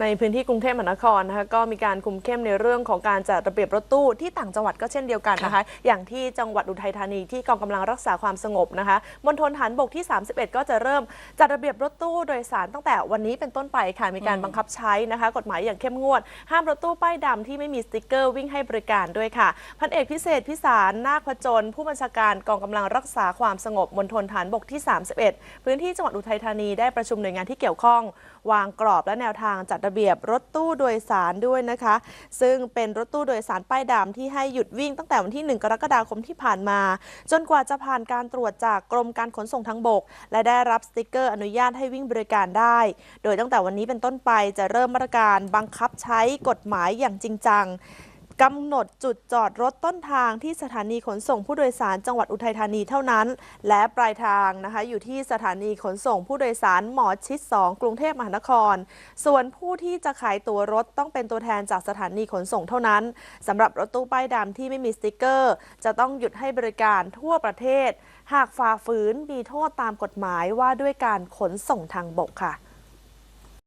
ในพื้นที่กรุงเทพมหานครนะคะก็มีการคุมเข้มในเรื่องของการจัดระเบียบรถตู้ที่ต่างจังหวัดก็เช่นเดียวกันนะคะ อย่างที่จังหวัดอุทัยธานีที่กองกำลังรักษาความสงบนะคะมณฑลฐานบกที่ 31 ก็จะเริ่มจัดระเบียบรถตู้โดยสารตั้งแต่วันนี้เป็นต้นไปค่ะมีการบังคับใช้นะคะ กฎหมายอย่างเข้มงวด ห้ามรถตู้ป้ายดำที่ไม่มีสติกเกอร์วิ่งให้บริการด้วยค่ะพันเอกพิเศษพิสารนาคพจน ผู้บัญชาการกองกำลังรักษาความสงบมณฑลฐานบกที่ 31 พื้นที่จังหวัดอุทัยธานีได้ประชุมหน่วยงานที่เกี่ยวข้อง วางกรอบและแนวทางจัดระเบียบรถตู้โดยสารด้วยนะคะ ซึ่งเป็นรถตู้โดยสารป้ายดำที่ให้หยุดวิ่งตั้งแต่วันที่ 1 กรกฎาคมที่ผ่านมา จนกว่าจะผ่านการตรวจจากกรมการขนส่งทางบก และได้รับสติกเกอร์อนุญาตให้วิ่งบริการได้ โดยตั้งแต่วันนี้เป็นต้นไปจะเริ่มมาตรการบังคับใช้กฎหมายอย่างจริงจัง กำหนดจุดจอดรถต้นทางที่สถานีขนส่งผู้โดยสารจังหวัดอุทัยธานีเท่านั้น และปลายทางนะคะอยู่ที่สถานีขนส่งผู้โดยสารหมอชิด 2 กรุงเทพมหานคร ส่วนผู้ที่จะขายตั๋วรถต้องเป็นตัวแทนจากสถานีขนส่งเท่านั้นสำหรับรถตู้ป้ายดำที่ไม่มีสติกเกอร์ จะต้องหยุดให้บริการทั่วประเทศ หากฝ่าฝืนมีโทษตามกฎหมายว่าด้วยการขนส่งทางบกค่ะ